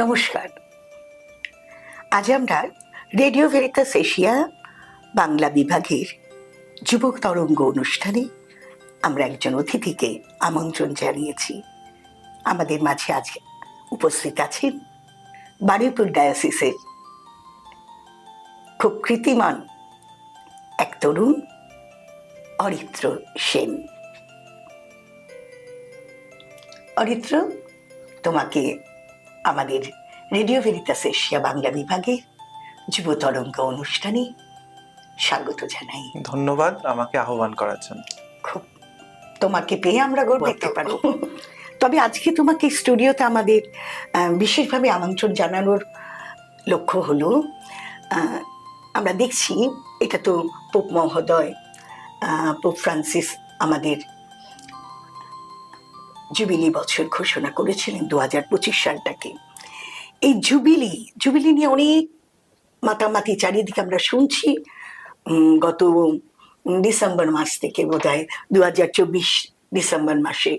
নমস্কার। আজ আমরা রেডিও ভেরিতাস এশিয়া বাংলা বিভাগের যুবক তরঙ্গ অনুষ্ঠানে আমরা একজন অতিথিকে আমন্ত্রণ জানিয়েছি। আমাদের মাঝে আজ উপস্থিত আছেন বারুইপুর ডায়াসিসের খুব কৃতিমান এক তরুণ অরিত্র সেন। অরিত্র, তোমাকে আমাদের রেডিও ভেরিতাস এশিয়া বাংলা বিভাগে যুব তরঙ্গ অনুষ্ঠানে স্বাগত জানাই। ধন্যবাদ আমাকে আহ্বান করার জন্য। খুব তোমাকে পেয়ে আমরা গর্বিত। পারি তবে আজকে তোমাকে স্টুডিওতে আমাদের বিশেষভাবে আমন্ত্রণ জানানোর লক্ষ্য হলো আমরা দেখছি এটা তো পোপ মহোদয় আহ, পোপ ফ্রান্সিস আমাদের জুবিলি বছর ঘোষণা করেছিলেন দু হাজার পঁচিশ সালটাকে। এই জুবিলি জুবিলি নিয়ে অনেক মাতামাতি চারিদিকে আমরা শুনছি। গত ডিসেম্বর মাস থেকে বোধ হয় দু হাজার চব্বিশ ডিসেম্বর মাসে।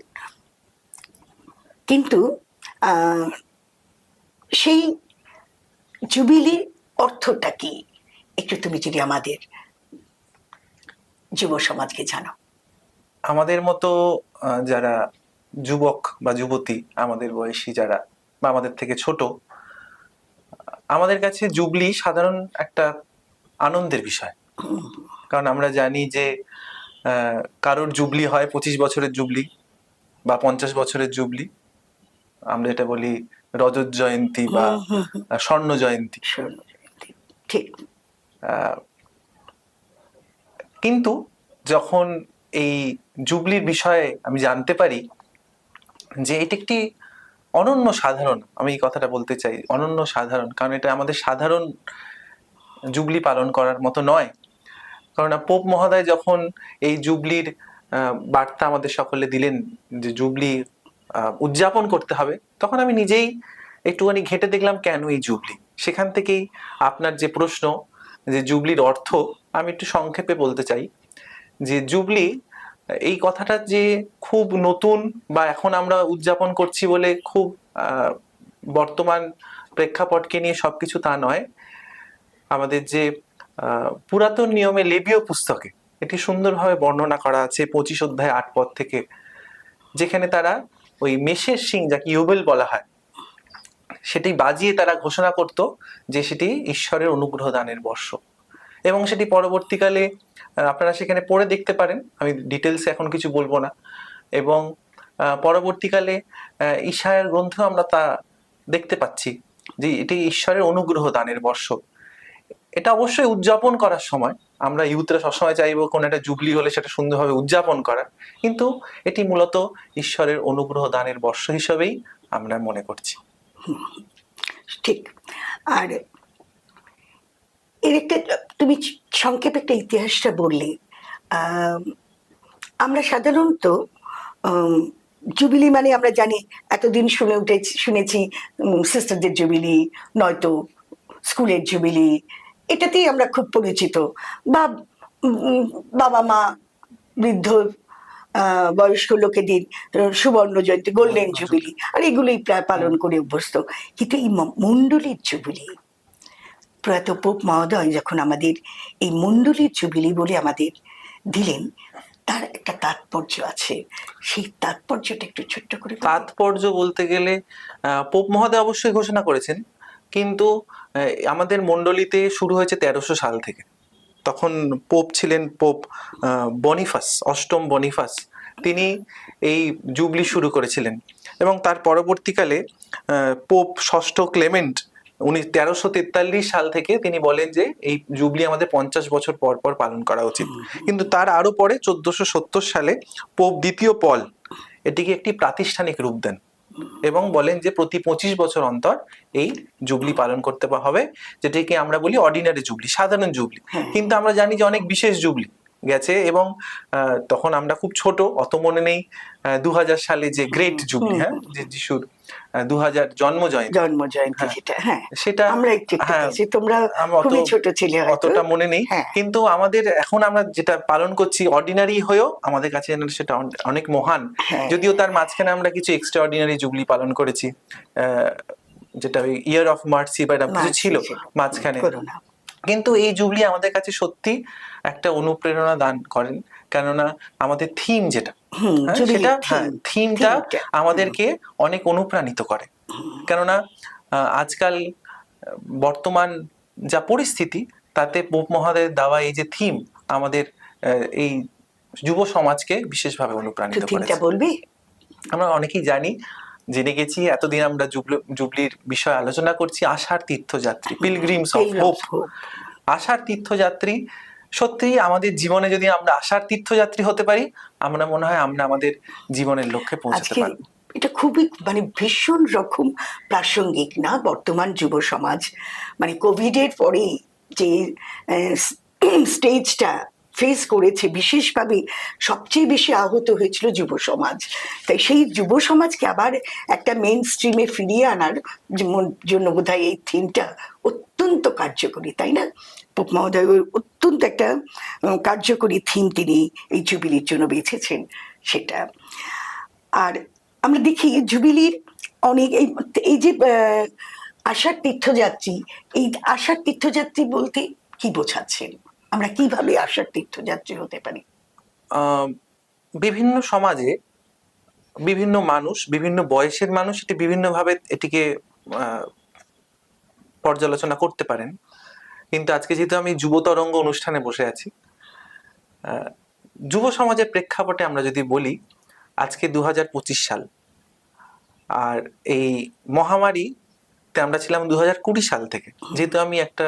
কিন্তু সেই জুবিলির অর্থটা কি? একটু তুমি যদি আমাদের যুব সমাজকে জানো আমাদের মতো যারা যুবক বা যুবতী, আমাদের বয়সী যারা বা আমাদের থেকে ছোট আমাদের কাছে জুবলি সাধারণ একটা আনন্দের বিষয়। কারণ আমরা জানি যে কারোর জুবলি হয় পঁচিশ বছরের জুবলি বা পঞ্চাশ বছরের জুবলি। আমরা এটা বলি রজত জয়ন্তী বা স্বর্ণ জয়ন্তী। ঠিক। কিন্তু যখন এই জুবলির বিষয়ে আমি জানতে পারি যে এটি একটি অনন্য সাধারণ, আমি এই কথাটা বলতে চাই, অনন্য সাধারণ, কারণ এটা আমাদের সাধারণ জুবলি পালন করার মতো নয়। কারণ পোপ মহোদয় যখন এই জুবলির বার্তা আমাদের সকলে দিলেন যে জুবলি উদযাপন করতে হবে, তখন আমি নিজেই একটুখানি ঘেঁটে দেখলাম, কেন এই জুবলি? সেখান থেকেই আপনার যে প্রশ্ন যে জুবলির অর্থ, আমি একটু সংক্ষেপে বলতে চাই যে জুবলি এই কথাটা যে খুব নতুন বা এখন আমরা উদযাপন করছি বলে খুব বর্তমান প্রেক্ষাপটকে নিয়ে সবকিছু তা নয়। আমাদের যে পুরাতন নিয়মে লেবীয় পুস্তকে এটি সুন্দরভাবে বর্ণনা করা আছে পঁচিশ অধ্যায় আট পদ থেকে, যেখানে তারা ওই মেষের সিং যাকে ইউবেল বলা হয়, সেটি বাজিয়ে তারা ঘোষণা করত যে সেটি ঈশ্বরের অনুগ্রহ দানের বর্ষ। এবং সেটি পরবর্তীকালে আপনারা সেখানে পড়ে দেখতে পারেন। আমি ডিটেলসে এখন কিছু বলব না। এবং পরবর্তীকালে ঈশায়ের গ্রন্থ আমরা তা দেখতে পাচ্ছি যে এটি ঈশ্বরের অনুগ্রহ দানের বর্ষ এটা অবশ্যই উদযাপন করার সময়। আমরা ইউথরা সবসময় চাইব কোন একটা জুবলি হলে সেটা সুন্দরভাবে উদযাপন করার। কিন্তু এটি মূলত ঈশ্বরের অনুগ্রহ দানের বর্ষ হিসেবেই আমরা মনে করছি। ঠিক। আর এর একটা তুমি সংক্ষেপে একটা ইতিহাসটা বললে। আম, আমরা সাধারণত জুবিলি মানে আমরা জানি এতদিন শুনে উঠেছি শুনেছি সিস্টারদের জুবিলি নয়তো স্কুলের জুবিলি এটাতেই আমরা খুব পরিচিত। বা বাবা মা বৃদ্ধ বয়স্ক লোকেদের সুবর্ণ জয়ন্তী গোল্ডেন জুবিলি আর এগুলোই প্রায় পালন করে অভ্যস্ত। কিন্তু এই মণ্ডলীর জুবিলি প্রয়াত পোপ মহোদয় যখন আমাদের এই মণ্ডলীর জুবিলি বলে আমাদের দিলেন, তার একটা তাৎপর্য আছে। সেই তাৎপর্যটা একটু ছোট্ট করে তাৎপর্য বলতে গেলে পোপ মহোদয় অবশ্যই ঘোষণা করেছেন, কিন্তু আমাদের মণ্ডলীতে শুরু হয়েছে তেরোশো সাল থেকে। তখন পোপ ছিলেন পোপ বনিফাস, অষ্টম বনিফাস। তিনি এই জুবলি শুরু করেছিলেন এবং তার পরবর্তীকালে পোপ ষষ্ঠ ক্লেমেন্ট উনি তেরোশো তেতাল্লিশ সাল থেকে তিনি বলেন যে এই জুবলি আমাদের পঞ্চাশ বছর পর পর পালন করা উচিত। কিন্তু তার আরও পরে চোদ্দশো সত্তর সালে পোপ দ্বিতীয় পল এটিকে একটি প্রাতিষ্ঠানিক রূপ দেন এবং বলেন যে প্রতি পঁচিশ বছর অন্তর এই জুবলি পালন করতে হবে যেটাকে আমরা বলি অর্ডিনারি জুবলি সাধারণ জুবলি। কিন্তু আমরা জানি যে অনেক বিশেষ জুবলি গেছে এবং আহ, তখন আমরা খুব ছোট অত মনে নেই দু হাজার সালে যে গ্রেট জুবলি হ্যাঁ যে যিশুর দু হাজার জন্ম জয়ন্তী জন্ম জয়ন্তী হ্যাঁ। হ্যাঁ সেটা আমরা একটু হ্যাঁ, তোমরা খুবই ছোট ছিলে অতটা মনে নেই হ্যাঁ। কিন্তু আমাদের এখন আমরা যেটা পালন করছি অর্ডিনারি হয়েও আমাদের কাছে সেটা অনেক মহান হ্যাঁ। যদিও তার মাঝখানে আমরা কিছু এক্সট্রা অর্ডিনারি জুবলি পালন করেছি আহ, যেটা ওই ইয়ার অফ মার্সি বা কিছু ছিল ছিল। মাঝখানে কিন্তু এই জুবলি আমাদের কাছে সত্যি একটা অনুপ্রেরণা দান করেন কেননা আমাদের থিম যেটা হ্যাঁ, সেটা থিমটা আমাদেরকে অনেক অনুপ্রাণিত করে। কেননা আজকাল বর্তমান যা পরিস্থিতি তাতে পোপ মহাদেবের দেওয়া এই যে থিম আমাদের এই যুব সমাজকে বিশেষভাবে অনুপ্রাণিত করে বলবি? আমরা অনেকেই জানি জেনে গেছি এতদিন আমরা জুবলির বিষয়ে আলোচনা করছি আশার তীর্থযাত্রী পিলগ্রিমস অফ হোপ আশার তীর্থযাত্রী সত্যি আমাদের জীবনে যদি আমরা আশার তীর্থযাত্রী হতে পারি আমরা মনে হয় আমরা আমাদের জীবনের লক্ষ্যে পৌঁছাতে পারব। এটা খুবই মানে ভীষণ রকম প্রাসঙ্গিক না? বর্তমান যুব সমাজ। মানে কোভিডের পরে যে স্টেজটা ফেস করেছে বিশেষভাবে সবচেয়ে বেশি আহত হয়েছিল যুব সমাজ। তাই সেই যুব সমাজকে আবার একটা মেন স্ট্রিমে ফিরিয়ে আনার জন্য বোধহয় এই থিমটা অত্যন্ত কার্যকরী, তাই না? পোপ মহোদয় অত্যন্ত একটা কার্যকরী থিম তিনি এই জুবিলির জন্য বেছেছেন সেটা। আর আমরা দেখি জুবিলির অনেক এই এই যে আশার তীর্থযাত্রী, এই আশার তীর্থযাত্রী বলতে কি বোঝাচ্ছেন? আমরা কীভাবে আশার তীর্থযাত্রী হতে পারি? বিভিন্ন সমাজে বিভিন্ন মানুষ, বিভিন্ন বয়সের মানুষ এটি বিভিন্নভাবে এটিকে পর্যালোচনা করতে পারেন। কিন্তু আজকে যেহেতু আমি যুব তরঙ্গ অনুষ্ঠানে বসে আছি যুব সমাজের প্রেক্ষাপটে আমরা যদি বলি, আজকে দু হাজার পঁচিশ সাল। আর এই মহামারীতে আমরা ছিলাম দু কুড়ি সাল থেকে। যেহেতু আমি একটা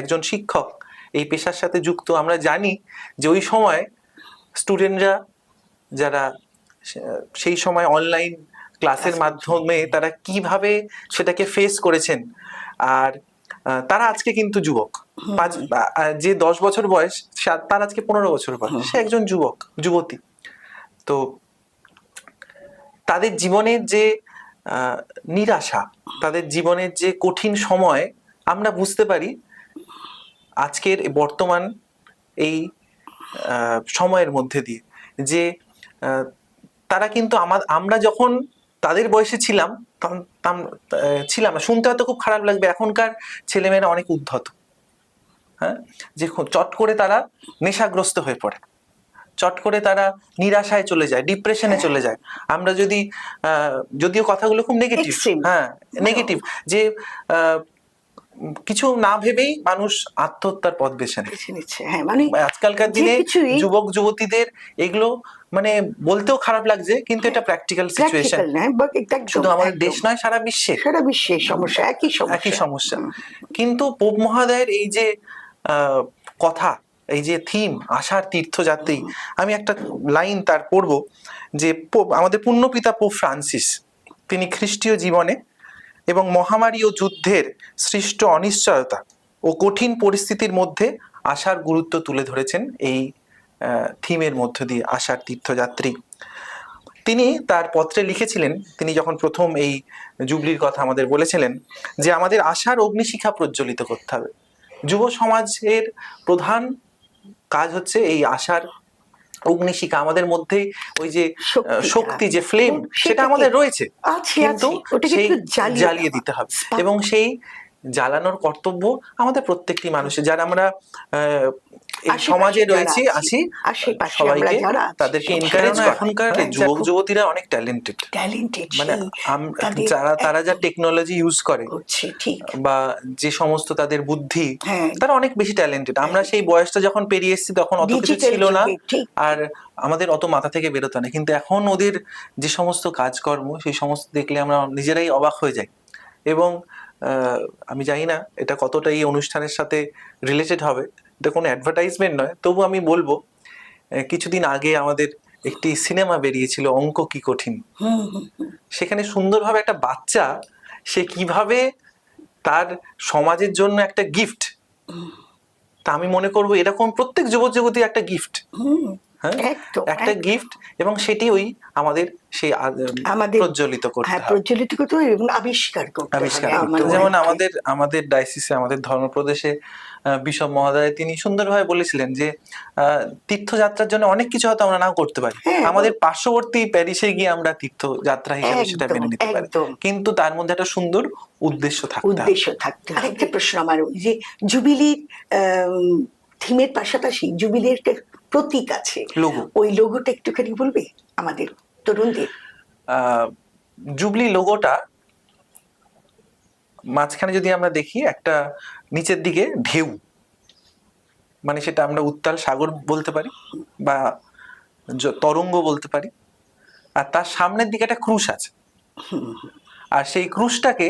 একজন শিক্ষক, এই পেশার সাথে যুক্ত, আমরা জানি যে ওই সময় স্টুডেন্টরা যারা সেই সময় অনলাইন ক্লাসের মাধ্যমে তারা কীভাবে সেটাকে ফেস করেছেন আর তারা আজকে কিন্তু যুবক। পাঁচ যে দশ বছর বয়স তার আজকে পনেরো বছর বয়স। সে একজন যুবক যুবতী। তো তাদের জীবনের যে নিরাশা তাদের জীবনের যে কঠিন সময় আমরা বুঝতে পারি আজকের বর্তমান এই সময়ের মধ্যে দিয়ে। যে আহ, তারা কিন্তু আমার আমরা যখন তাদের বয়সে ছিলাম তখন ছিলাম না। শুনতে হয়তো খুব খারাপ লাগবে। এখনকার ছেলেমেয়েরা অনেক উদ্ধত। হ্যাঁ? যে চট করে তারা নেশাগ্রস্ত হয়ে পড়ে। চট করে তারা নিরাশায় চলে যায় ডিপ্রেশনে চলে যায়। আমরা যদি আহ, যদিও কথাগুলো খুব নেগেটিভ হ্যাঁ নেগেটিভ যে আহ, কিছু না ভেবেই মানুষ আত্মহত্যার পথ বেছে নিচ্ছে। হ্যাঁ মানে আজকালকার দিনে যুবক যুবতীদের এগুলো মানে বলতেও খারাপ লাগছে কিন্তু এটা প্র্যাকটিক্যাল সিচুয়েশন শুধু আমাদের দেশ নয় সারা বিশ্বে। সারা বিশ্বের সমস্যা একই সমস্যা। একই সমস্যা। কিন্তু পোপ মহাদয়ের এই যে কথা এই যে থিম আশার তীর্থযাত্রী আমি একটা লাইন তার পড়ব যে পোপ আমাদের পুণ্যপিতা পোপ ফ্রান্সিস তিনি খ্রিস্টীয় জীবনে এবং মহামারী ও যুদ্ধের সৃষ্ট অনিশ্চয়তা ও কঠিন পরিস্থিতির মধ্যে আশার গুরুত্ব তুলে ধরেছেন এই থিমের মধ্য দিয়ে আশার তীর্থযাত্রী। তিনি তার পত্রে লিখেছিলেন তিনি যখন প্রথম এই জুবলির কথা আমাদের বলেছিলেন যে আমাদের আশার অগ্নিশিখা প্রজ্বলিত করতে হবে। যুব সমাজের প্রধান কাজ হচ্ছে এই আশার অগ্নিশিখা আমাদের মধ্যে ওই যে শক্তি যে ফ্লেম সেটা আমাদের রয়েছে। কিন্তু জ্বালিয়ে দিতে হবে। এবং সেই জ্বালানোর কর্তব্য আমাদের প্রত্যেকটি মানুষের। যারা আমরা এই সমাজে রয়েছি আছি, সবাইকে তাদেরকে এনকারেজ এখনকার যুবক যুবতীরা অনেক ট্যালেন্টেড ট্যালেন্টেড মানে যারা তারা যা টেকনোলজি ইউজ করে বা যে সমস্ত তাদের বুদ্ধি হ্যাঁ। তারা অনেক বেশি ট্যালেন্টেড আমরা সেই বয়সটা যখন পেরিয়ে এসেছি তখন অত কিছু ছিল না আর আমাদের অত মাথা থেকে বেরোতো না। কিন্তু এখন ওদের যে সমস্ত কাজকর্ম সেই সমস্ত দেখলে আমরা নিজেরাই অবাক হয়ে যাই। এবং আমি জানি না এটা কতটা এই অনুষ্ঠানের সাথে রিলেটেড হবে। এটা কোনো অ্যাডভার্টাইজমেন্ট নয়। তবু আমি বলব কিছুদিন আগে আমাদের একটি সিনেমা বেরিয়েছিল, অঙ্ক কি কঠিন। সেখানে সুন্দরভাবে একটা বাচ্চা, সে কীভাবে তার সমাজের জন্য একটা গিফট তা আমি মনে করব এরকম প্রত্যেক যুবক যুবতী একটা গিফট হ্যাঁ? একটা গিফট এবং সেটি ওই আমাদের সেই আমাদের- প্রজ্বলিত করতে হ্যাঁ হবে প্রজ্বলিত করতে হবে এবং আবিষ্কার করতে আবিষ্কার। মনে যেমন আমাদের আমাদের ডাইসিসে আমাদের ধর্মপ্রদেশে বিশপ মহোদয় তিনি সুন্দরভাবে বলেছিলেন যে তীর্থযাত্রার জন্য অনেক কিছু হয়তো আমরা নাও করতে পারি। হ্যাঁ, আমাদের পার্শ্ববর্তী প্যারিসে গিয়ে আমরা তীর্থযাত্রা হিসেবে সেটা মেনে নিতে পারি। কিন্তু তার মধ্যে একটা সুন্দর উদ্দেশ্য থাকতে উদ্দেশ্য থাকতে। আরেকটা প্রশ্ন আমার যে জুবিলির থিমের পাশাপাশি জুবিলির প্রতীক আছে। ওই লোগোটা একটুখানি বলবে আমাদের তরুণদের? জুবলি লোগোটা মাঝখানে যদি আমরা দেখি একটা নিচের দিকে ঢেউ। মানে সেটা আমরা উত্তাল সাগর বলতে পারি বা তরঙ্গ বলতে পারি। আর তার সামনের দিকে একটা ক্রুশ আছে। আর সেই ক্রুশটাকে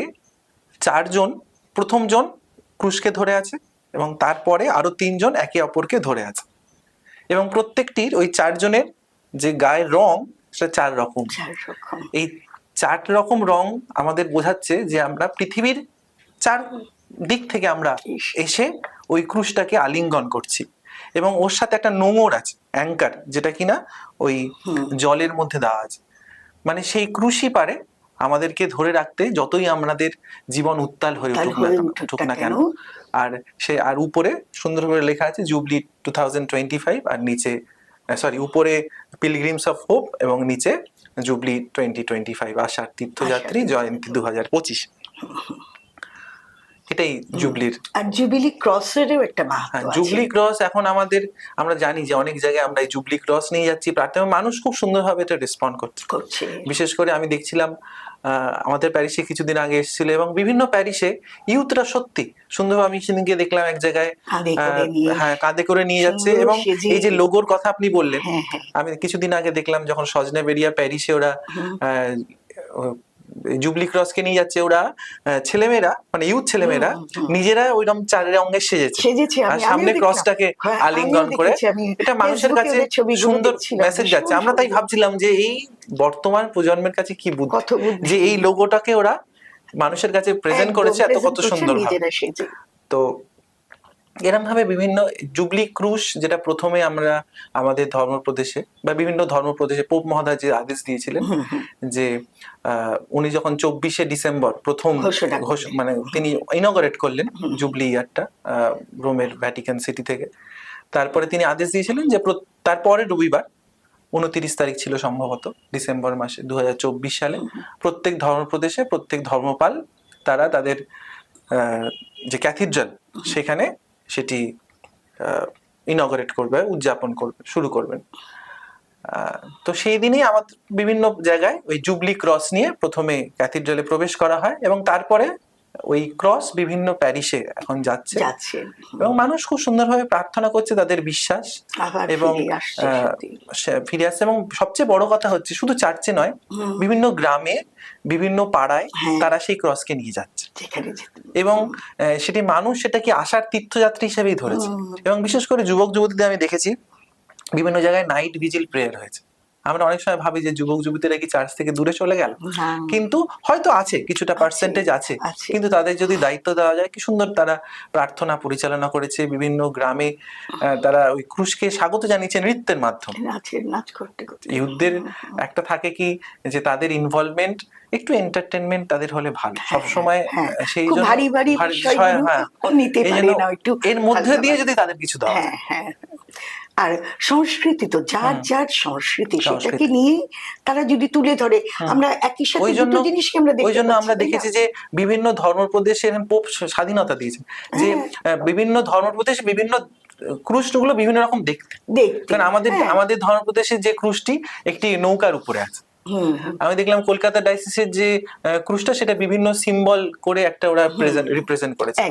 চারজন প্রথমজন ক্রুশকে ধরে আছে এবং তারপরে আরও তিনজন একে অপরকে ধরে আছে। এবং প্রত্যেকটির ওই চারজনের যে গায়ের রং সেটা চার রকম। এই চার রকম রং আমাদের বোঝাচ্ছে যে আমরা পৃথিবীর চার দিক থেকে আমরা এসে ওই ক্রুশটাকে আলিঙ্গন করছি। এবং ওর সাথে একটা নোঙর আছে অ্যাঙ্কার যেটা কিনা ওই জলের মধ্যে দেওয়া আছে। মানে সেই ক্রুশই পারে আমাদেরকে ধরে রাখতে যতই আমাদের জীবন উত্তাল হয়ে উঠুক না কেন। আর সে আর উপরে সুন্দর করে লেখা আছে jubilee two thousand twenty five আর নিচে সরি উপরে পিলগ্রিমস অফ হোপ এবং নিচে জুবলি টোয়েন্টি টোয়েন্টি ফাইভ আশার তীর্থযাত্রী জয়ন্তী দু হাজার পঁচিশ এটাই জুবলির। আর জুবিলি ক্রসেরও একটা মাহাত্ম হ্যাঁ। জুবলি ক্রস এখন আমাদের আমরা জানি যে অনেক জায়গায় আমরা এই জুবলি ক্রস নিয়ে যাচ্ছি প্রার্থনা মানুষ খুব সুন্দরভাবে এটা রেসপন্ড করছে। বিশেষ করে আমি দেখছিলাম আমাদের প্যারিসে কিছুদিন আগে এসেছিল এবং বিভিন্ন প্যারিসে ইউথরা সত্যি সুন্দরভাবে আমি সেদিনকে দেখলাম এক জায়গায় হ্যাঁ কাঁধে করে নিয়ে যাচ্ছে এবং এই যে লোগোর কথা আপনি বললেন হ্যাঁ, হ্যাঁ। আমি কিছুদিন আগে দেখলাম যখন সজনে বেরিয়া প্যারিসে ওরা আহ, জুবলি ক্রসকে নিয়ে যাচ্ছে ওরা ছেলেমেয়েরা মানে ইউথ ছেলেমেয়েরা নিজেরা ওইরকম চারের অঙ্গে সেজেছে। সেজেছে, আর সামনে। ক্রসটাকে হ্যাঁ, আলিঙ্গন করে এটা মানুষের কাছে সুন্দর মেসেজ যাচ্ছে। আমরা তাই ভাবছিলাম যে এই বর্তমান প্রজন্মের কাছে কি বুদ্ধি। যে এই লোগোটাকে ওরা মানুষের কাছে প্রেজেন্ট করেছে এত কত সুন্দর তো এরম ভাবে বিভিন্ন জুবলি ক্রুশ যেটা প্রথমে আমরা আমাদের ধর্মপ্রদেশে বা বিভিন্ন ধর্মপ্রদেশে পোপ মহোদয় যে আদেশ দিয়েছিলেন যে উনি যখন চব্বিশে ডিসেম্বর প্রথম মানে তিনি ইনগরেট করলেন জুবলি ইয়ারটা রোমের ভ্যাটিকান সিটি থেকে। তারপরে তিনি আদেশ দিয়েছিলেন যে তারপরে রবিবার উনতিরিশ তারিখ ছিল সম্ভবত ডিসেম্বর মাসে দু হাজার চব্বিশ সালে প্রত্যেক ধর্মপ্রদেশে প্রত্যেক ধর্মপাল তারা তাদের যে ক্যাথিড্রাল সেখানে সেটি ইনগরেট করবে, উদযাপন করবে, শুরু করবেন। তো সেই দিনই আমাদের বিভিন্ন জায়গায় ওই জুবলি ক্রস নিয়ে প্রথমে ক্যাথিড্রালে প্রবেশ করা হয় এবং তারপরে ওই ক্রস বিভিন্ন প্যারিসে এখন যাচ্ছে। এবং মানুষ খুব সুন্দরভাবে প্রার্থনা করছে তাদের বিশ্বাস এবং ফিরে আসছে এবং সবচেয়ে বড় কথা হচ্ছে শুধু চার্চে নয় বিভিন্ন গ্রামে বিভিন্ন পাড়ায় হ্যাঁ। তারা সেই ক্রসকে নিয়ে যাচ্ছে। এবং সেটি মানুষ সেটাকে আশার তীর্থযাত্রী হিসেবেই ধরেছে। এবং বিশেষ করে যুবক যুবতীদের আমি দেখেছি বিভিন্ন জায়গায় নাইট ভিজিল প্রেয়ার হয়েছে। আমরা অনেক সময় ভাবি যে যুবক যুবতীরা কি চার্চ থেকে দূরে চলে গেল? কিন্তু হয়তো আছে কিছুটা পার্সেন্টেজ আছে। কিন্তু তাদের যদি দায়িত্ব দেওয়া যায় কি সুন্দর তারা প্রার্থনা পরিচালনা করেছে বিভিন্ন গ্রামে তারা ওই ক্রুশকে স্বাগত জানিয়েছে নৃত্যের মাধ্যমে। ইউথদের একটা থাকে কি যে তাদের ইনভলভমেন্ট একটু এন্টারটেনমেন্ট তাদের হলে ভালো। সবসময় হ্যাঁ, সেই জন্য ভারী ভারী বিষয়গুলো হ্যাঁ। নিতে পারে না, একটু এর মধ্যে দিয়ে যদি তাদের কিছু দেওয়া হ্যাঁ হ্যাঁ। আর সংস্কৃতি তো যার যার সংস্কৃতি সেটাকে নিয়ে তারা যদি তুলে ধরে আমরা একই সাথে দুটো জিনিসকে আমরা দেখি ওই জন্য আমরা দেখেছি যে বিভিন্ন ধর্ম ধর্মপ্রদেশের পোপ স্বাধীনতা দিয়েছে। যে বিভিন্ন আহ, বিভিন্ন ধর্মপ্রদেশে বিভিন্ন ক্রুশগুলো বিভিন্ন রকম দেখতে। কারণ আমাদের হ্যাঁ। আমাদের ধর্মপ্রদেশের যে ক্রুশটি একটি নৌকার উপরে আছে। আমি দেখলাম কলকাতা ডাইসিসের যে ক্রুশটা সেটা বিভিন্ন সিম্বল করে একটা ওরা রিপ্রেজেন্ট করেছে।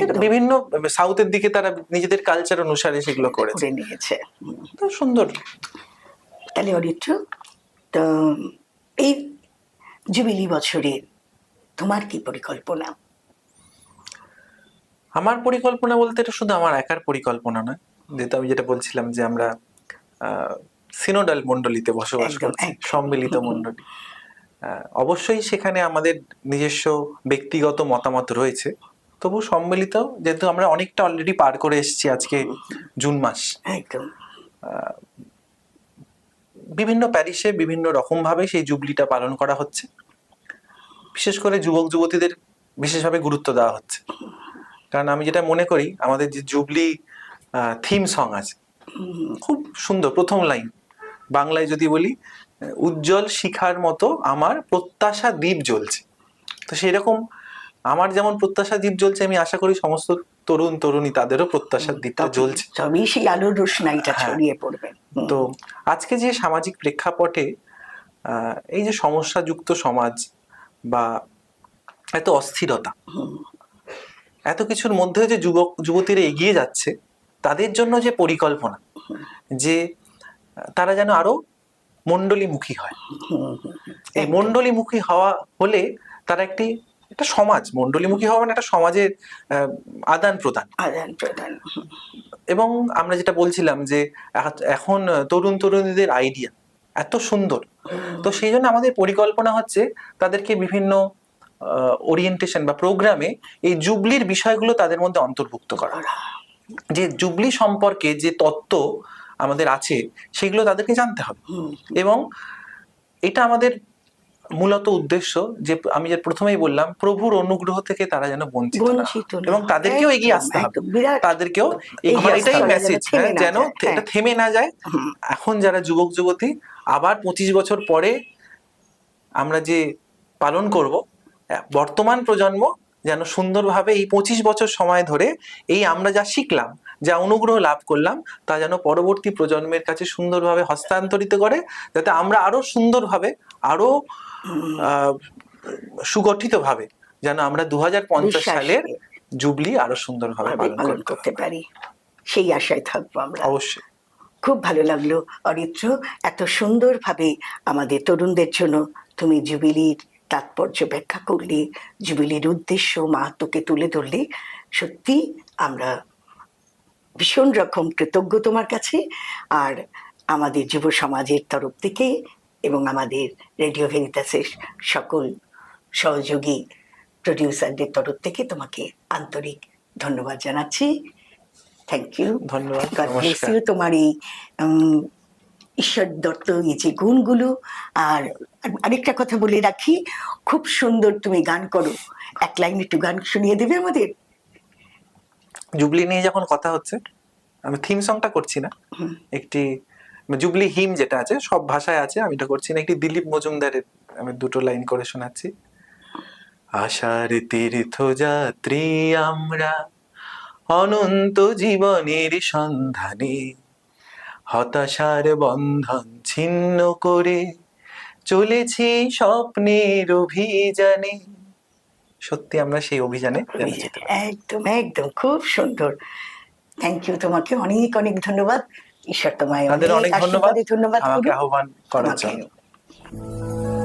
একদম বিভিন্ন সাউথের দিকে তারা নিজেদের কালচার অনুসারে সেগুলো করেছে। করে নিয়েছে। তো সুন্দর। তাহলে অরিত্র তো এই জুবিলি বছরে তোমার কি পরিকল্পনা? আমার পরিকল্পনা বলতে এটা শুধু আমার একার পরিকল্পনা নয়। যেহেতু আমি যেটা বলছিলাম যে আমরা সিনোডাল মণ্ডলীতে বসবাস করছি সম্মিলিত মণ্ডলী। অবশ্যই সেখানে আমাদের নিজস্ব ব্যক্তিগত মতামত রয়েছে। তবু সম্মিলিত যেহেতু আমরা অনেকটা অলরেডি পার করে এসেছি আজকে জুন মাস। একদম। বিভিন্ন প্যারিসে বিভিন্ন রকম ভাবে সেই জুবলিটা পালন করা হচ্ছে। বিশেষ করে যুবক যুবতীদের বিশেষভাবে গুরুত্ব দেওয়া হচ্ছে। কারণ আমি যেটা মনে করি আমাদের যে জুবলি থিম সং আছে খুব সুন্দর প্রথম লাইন বাংলায় যদি বলি উজ্জ্বল শিখার মতো আমার প্রত্যাশা দ্বীপ জ্বলছে। তো সেই রকম আমার যেমন প্রত্যাশা দ্বীপ জ্বলছে আমি আশা করি সমস্ত তরুণ তরুণী তাদেরও প্রত্যাশার দ্বীপটা জ্বলছে। তবেই সেই আলোর রোশনাইটা হ্যাঁ। ছড়িয়ে পড়বে। তো আজকে যে সামাজিক প্রেক্ষাপটে এই যে সমস্যাযুক্ত সমাজ বা এত অস্থিরতা এত কিছুর মধ্যে যে যুবক যুবতীরা এগিয়ে যাচ্ছে তাদের জন্য যে পরিকল্পনা যে তারা যেন আরও মণ্ডলীমুখী হয়। এই মণ্ডলীমুখী হওয়া হলে তারা একটি একটা সমাজ মণ্ডলীমুখী হওয়া মানে একটা সমাজের আদান প্রদান আদান প্রদান এবং আমরা যেটা বলছিলাম যে এখন তরুণ তরুণীদের আইডিয়া এত সুন্দর। তো সেই জন্য আমাদের পরিকল্পনা হচ্ছে তাদেরকে বিভিন্ন ওরিয়েন্টেশন বা প্রোগ্রামে এই জুবলির বিষয়গুলো তাদের মধ্যে অন্তর্ভুক্ত করা। যে জুবলি সম্পর্কে যে তত্ত্ব আমাদের আছে সেগুলো তাদেরকে জানতে হবে। এবং এটা আমাদের মূলত উদ্দেশ্য যে আমি যে প্রথমেই বললাম প্রভুর অনুগ্রহ থেকে তারা যেন বঞ্চিত হয়। এবং তাদেরকেও এগিয়ে আসতে হবে। তাদেরকেও এগিয়ে এটাই মেসেজ যেন এটা হ্যাঁ। থেমে না যায়। এখন যারা যুবক যুবতী আবার পঁচিশ বছর পরে আমরা যে পালন করব বর্তমান প্রজন্ম যেন সুন্দরভাবে এই পঁচিশ বছর সময় ধরে এই আমরা যা শিখলাম যা অনুগ্রহ লাভ করলাম তা যেন পরবর্তী প্রজন্মের কাছে সুন্দরভাবে হস্তান্তরিত করে যাতে আমরা আরও সুন্দরভাবে আরও আহ, সুগঠিতভাবে যেন আমরা দু সালের জুবলি আরও সুন্দরভাবে ভাবে পালন করতে পারি। সেই আশায় থাকব আমরা। অবশ্যই। খুব ভালো লাগল অরিত্র। এত সুন্দরভাবে আমাদের তরুণদের জন্য তুমি জুবিলির তাৎপর্য ব্যাখ্যা করলে জুবিলির উদ্দেশ্য মাহাত্মকে তুলে ধরলে সত্যি আমরা ভীষণ রকম কৃতজ্ঞ তোমার কাছে আর আমাদের যুব সমাজের তরফ থেকে এবং আমাদের রেডিও ভেরিতাসের সকল সহযোগী প্রডিউসারদের তরফ থেকে তোমাকে আন্তরিক ধন্যবাদ জানাচ্ছি। থ্যাংক ইউ ধন্যবাদ তোমার এই ঈশ্বর দত্ত এই যে গুণগুলো। আর আরেকটা কথা বলে রাখি খুব সুন্দর তুমি গান করো। এক লাইন একটু গান শুনিয়ে দেবে আমাদের? জুবলি নিয়ে যখন কথা হচ্ছে আমি থিম সংটা করছি না। একটি জুবলি হিম যেটা আছে সব ভাষায় আছে আমি এটা করছি না। একটি দিলীপ মজুমদারের আমি দুটো লাইন করে শোনাচ্ছি। আশার তীর্থযাত্রী আমরা অনন্ত জীবনের সন্ধানে হতাশার বন্ধন ছিন্ন করে চলেছি স্বপ্নের অভিযানে। সত্যি আমরা সেই অভিযানে যেন একদম একদম খুব সুন্দর। থ্যাংক ইউ তোমাকে অনেক অনেক ধন্যবাদ। ঈশ্বর তোমায় অনেক ধন্যবাদ। ধন্যবাদ আহ্বান করার। জন্য।